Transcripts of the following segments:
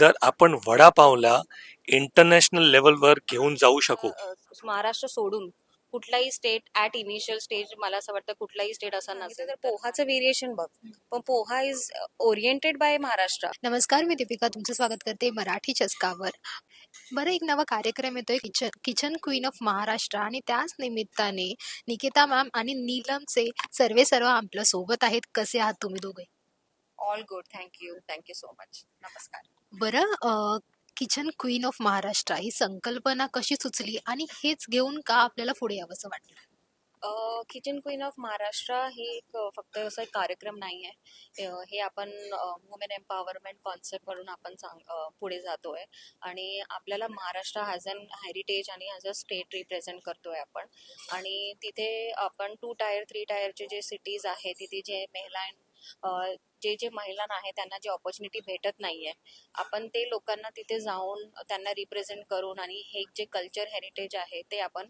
जर आपण वडापावला इंटरनॅशनल लेवलवर घेऊन जाऊ शकू. महाराष्ट्र सोडून कुठलाही स्टेट ऍट इनिशियल स्टेज मला असं वाटतं कुठलाही स्टेट असा नसेल. तर पोहाचं व्हेरिएशन बघ. पण poha is oriented by Maharashtra. नमस्कार मी दीपिका. तुमचं स्वागत करते मराठी चस्कावर. बरं एक नवा कार्यक्रम येतोय kitchen kitchen queen of Maharashtra. आणि त्याच निमित्ताने निकिता मॅम आणि नीलमचे सर्वे सर्व आपल्यासोबत आहेत. कसे आहात तुम्ही दोघे? All good thank you thank you so much नमस्कार बरं किचन क्वीन ऑफ महाराष्ट्र ही संकल्पना कशी सुचली आणि हेच घेऊन का आपल्याला पुढे यावंसं वाटलं? किचन क्वीन ऑफ महाराष्ट्र हे एक फक्त असं एक कार्यक्रम नाही आहे. हे आपण वुमेन एम्पॉवरमेंट कॉन्सेप्टवरून आपण सांग पुढे जातोय. आणि आपल्याला महाराष्ट्र हॅज अन हेरिटेज आणि ॲज अ स्टेट रिप्रेझेंट करतोय आपण. आणि तिथे आपण टू टायर थ्री टायरचे जे सिटीज आहे तिथे जे महिला जे जे महिलांना आहे त्यांना जे ऑपॉर्च्युनिटी भेटत नाहीये. आपण ते लोकांना तिथे जाऊन त्यांना रिप्रेझेंट करून आणि हे जे कल्चर हेरिटेज आहे ते आपण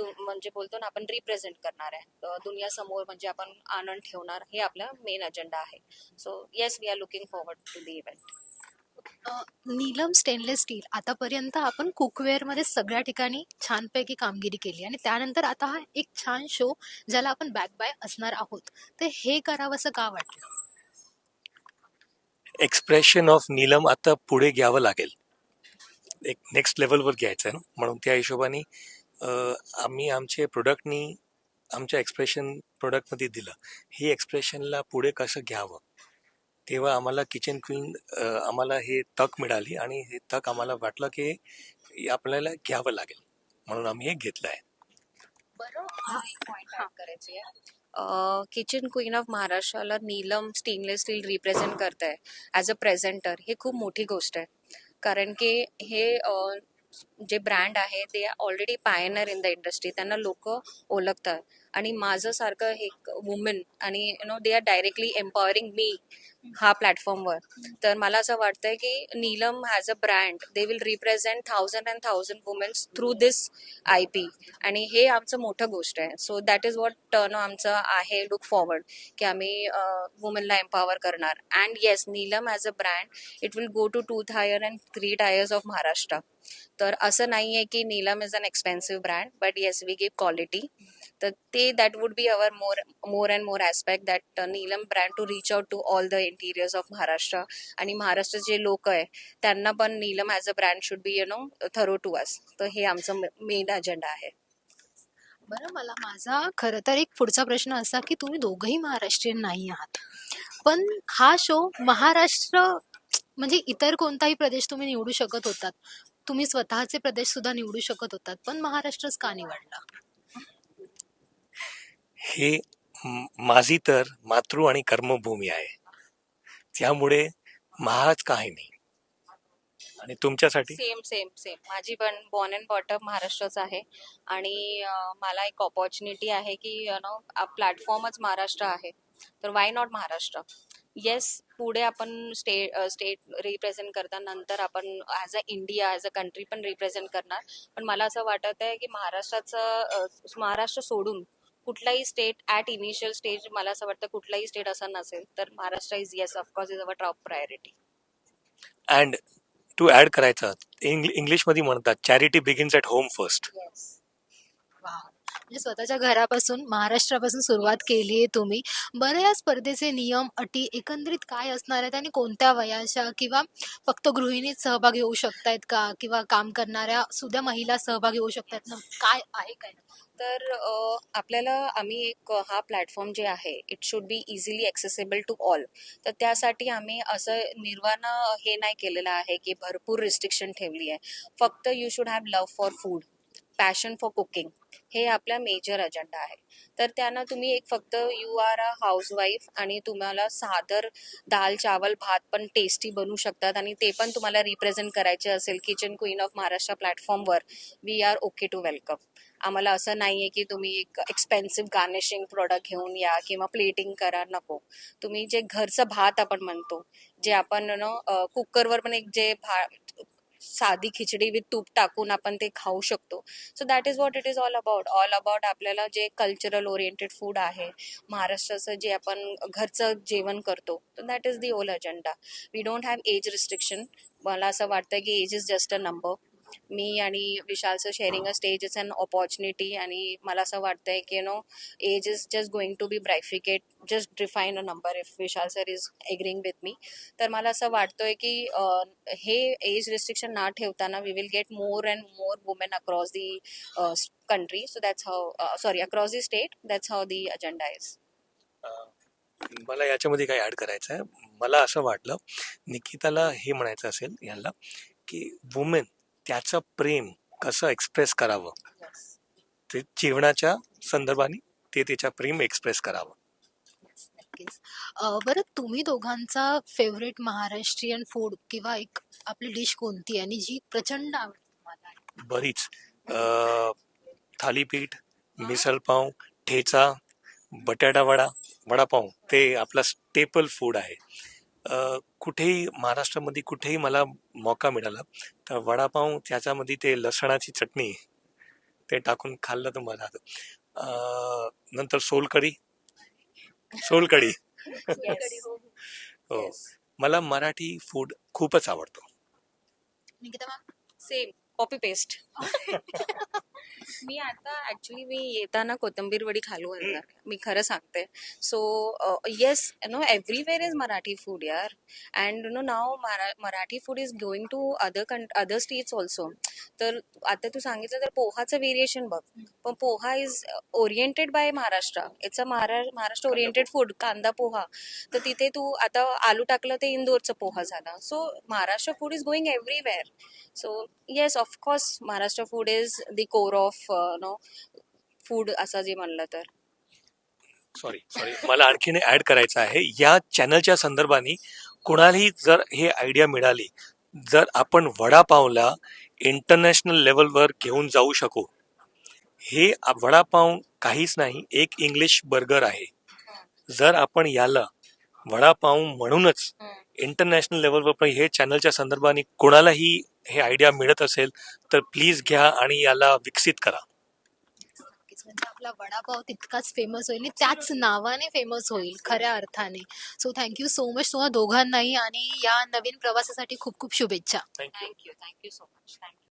म्हणजे बोलतो ना आपण रिप्रेझेंट करणार आहे. दुनियासमोर म्हणजे आपण आनंद ठेवणार हे आपला मेन अजेंडा आहे. So yes we are looking forward to the event Neelam stainless steel आतापर्यंत आपण कुकवेअरमध्ये सगळ्या ठिकाणी छानपैकी कामगिरी केली आणि त्यानंतर आता हा एक छान शो ज्याला आपण बॅक बाय असणार आहोत. तर हे करावंसं का वाटलं? एक्सप्रेशन ऑफ नीलम आता पुढे घ्यावं लागेल. एक नेक्स्ट लेवलवर घ्यायचं आहे ना? म्हणून त्या हिशोबाने अं, आम्ही आमचे प्रोडक्टनी आमच्या एक्सप्रेशन प्रोडक्टमध्ये दिलं. हे एक्सप्रेशनला पुढे कसं घ्यावं? तेव्हा आम्हाला किचन क्वीन आम्हाला हे तक मिळाली आणि हे तक आम्हाला वाटलं की आपल्याला घ्यावं लागेल. म्हणून आम्ही हे घेतलं आहे. बरं पॉइंट ऍड करायची आहे किचन क्वीन ऑफ महाराष्ट्राला नीलम स्टेनलेस स्टील रिप्रेझेंट करत आहे ॲज अ प्रेझेंटर हे खूप मोठी गोष्ट आहे. कारण की हे जे ब्रँड आहे ते already pioneer in the industry त्यांना लोक ओळखतात. आणि माझं सारखं हे वुमेन आणि you know they are directly empowering मी हा प्लॅटफॉर्मवर तर मला असं वाटतंय की Neelam has a brand they will represent thousand and thousand womens through this I P आणि हे आमचं मोठं गोष्ट आहे. So that is what turn आमचं आहे लुक फॉरवर्ड की आम्ही वुमेनला एम्पॉवर करणार. And yes Neelam as a brand it will go to two tier and three tiers of Maharashtra तर असं नाही आहे की Neelam is an expensive brand but yes we give quality तर ते that would be our more more and more aspect that Neelam brand to reach out to all the interiors of Maharashtra आणि महाराष्ट्र जे लोक आहे त्यांना पण Neelam as a brand should be you know thorough to us तर हे आमचं main agenda आहे. बरं मला माझा खरं तर एक पुढचा प्रश्न असा की तुम्ही दोघंही महाराष्ट्रीयन नाही आहात. पण हा शो महाराष्ट्र म्हणजे इतर कोणताही प्रदेश तुम्ही निवडू शकत होतात. तुम्ही स्वतःचे प्रदेश सुद्धा निवडू शकत होतात पण महाराष्ट्रच का निवडला? हे माझी तर मातृ आणि कर्मभूमी आहे. त्यामुळे महाच काही नाही. आणि तुमच्यासाठी? सेम सेम सेम माझी पण बॉर्न अँड बॉटअप महाराष्ट्रच आहे. आणि मला एक ऑपॉर्च्युनिटी आहे की यु नो प्लॅटफॉर्मच महाराष्ट्र आहे. तर वाय नॉट महाराष्ट्र? येस पुढे आपण स्टेट स्टेट रिप्रेझेंट करता नंतर आपण as a India as a country पण रिप्रेझेंट करणार. पण मला असं वाटत आहे की महाराष्ट्राचं महाराष्ट्र सोडून कुठलाही स्टेट ॲट इनिशियल स्टेज मला असं वाटतं कुठलाही स्टेट असा नसेल तर Maharashtra is yes of course is our top priority and to add करायचं इंग्ल इंग्लिशमध्ये म्हणतात charity begins at home first. म्हणजे स्वतःच्या घरापासून महाराष्ट्रापासून सुरुवात केली आहे तुम्ही. बरं या स्पर्धेचे नियम अटी एकंदरीत काय असणार आहेत आणि कोणत्या वयाच्या किंवा फक्त गृहिणीच सहभागी होऊ शकतायत का? किंवा काम करणाऱ्या सुद्धा महिला सहभागी होऊ शकतात ना? काय आहे काय? तर आपल्याला आम्ही एक हा प्लॅटफॉर्म जे आहे it should be easily accessible to all तर त्यासाठी आम्ही असं निर्वाण हे नाही केलेलं आहे की भरपूर रिस्ट्रिक्शन ठेवली आहे. फक्त you should have love for food passion for cooking हे आपला मेजर अजेंडा आहे. तर त्यांना तुम्ही एक फक्त यू आर अ हाऊसवाईफ आणि तुम्हाला सादर दाल चावल भात पण टेस्टी बनवू शकतात आणि ते पण तुम्हाला रिप्रेझेंट करायचे असेल किचन क्वीन ऑफ महाराष्ट्र प्लॅटफॉर्मवर we are okay to welcome आम्हाला असं नाही आहे की तुम्ही एक एक्सपेन्सिव्ह गार्निशिंग प्रोडक्ट घेऊन या किंवा प्लेटिंग करा नको. तुम्ही जे घरचं भात आपण म्हणतो जे आपण कुकरवर पण एक जे भा साधी खिचडी विथ तूप टाकून आपण ते खाऊ शकतो. So that is what it is all about all about आपल्याला जे कल्चरल ओरिएंटेड फूड आहे महाराष्ट्राचं जे आपण घरचं जेवण करतो तर that is the whole agenda we don't have age restriction मला असं वाटतं की age is just a number मी आणि विशालचं sharing a stage is an opportunity आणि मला असं वाटतंय की you know age is just going to be bifurcate just define a number if Vishal sir is agreeing with me तर मला असं वाटतोय की हे एज रिस्ट्रिक्शन ना ठेवताना we will get more and more women across the country so that's how sorry across the state that's that's the agenda is मला याच्यामध्ये काही ऍड करायचं आहे मला असं वाटलं निकिताला हे म्हणायचं असेल यांना की वुमेन त्याचं प्रेम कसं एक्सप्रेस करावं? ते जीवनाच्या संदर्भाने ते तिच्या प्रेम एक्सप्रेस करावं. बरं तुम्ही दोघांचा फेवरेट महाराष्ट्रीयन फूड किंवा एक आपली डिश कोणती आणि जी प्रचंड आवडते तुम्हाला? बरीच. अं, थालीपीठ मिसळपाव ठेचा बटाटा वडा वडापाव ते आपला स्टेपल फूड आहे. कुठेही महाराष्ट्रामध्ये कुठेही मला मौका मिळाला तर वडापाव त्याच्यामध्ये ते लसणाची चटणी ते टाकून खाल्लं तर मजा येतं. अं, नंतर सोलकढी. सोलकढी. हो मला मराठी फूड खूपच आवडतो. सेम कॉपी पेस्ट मी आता ऍक्च्युली मी येताना कोथिंबीर वडी खालू आणणार मी खरं सांगते. So yes you know everywhere is Marathi food यार. And you know now Marathi food is going to other कं अदर स्टेट्स ऑल्सो तर आता तू सांगितलं तर पोहाचं व्हेरिएशन बघ. पण poha is oriented by Maharashtra. It's a महारा महाराष्ट्र ओरिएंटेड फूड कांदा पोहा. तर तिथे तू आता आलू टाकलं ते इंदोरचं पोहा झाला. So Maharashtra food is going everywhere so yes of course Maharashtra food is the core of no food असं जे म्हणलं तर. सॉरी सॉरी मला आणखीन ऍड करायचं आहे. या चॅनलच्या संदर्भाने कोणालाही जर हे आयडिया मिळाली जर आपण वडापावला इंटरनॅशनल लेवलवर घेऊन जाऊ शकू. हे वडापाव काहीच नाही एक इंग्लिश बर्गर आहे. जर आपण याला वडापाव म्हणूनच इंटरनॅशनल लेवलवर पण हे चॅनलच्या संदर्भाने कोणालाही हे आयडिया मिळत असेल तर प्लीज घ्या आणि याला विकसित करा. म्हणजे आपला वडापाव तितकाच फेमस होईल आणि त्याच नावाने फेमस होईल खऱ्या अर्थाने. सो थँक्यू सो मच तुम्हा दोघांनाही आणि या नवीन प्रवासासाठी खूप खूप शुभेच्छा. Thank you thank you thank you so much thank you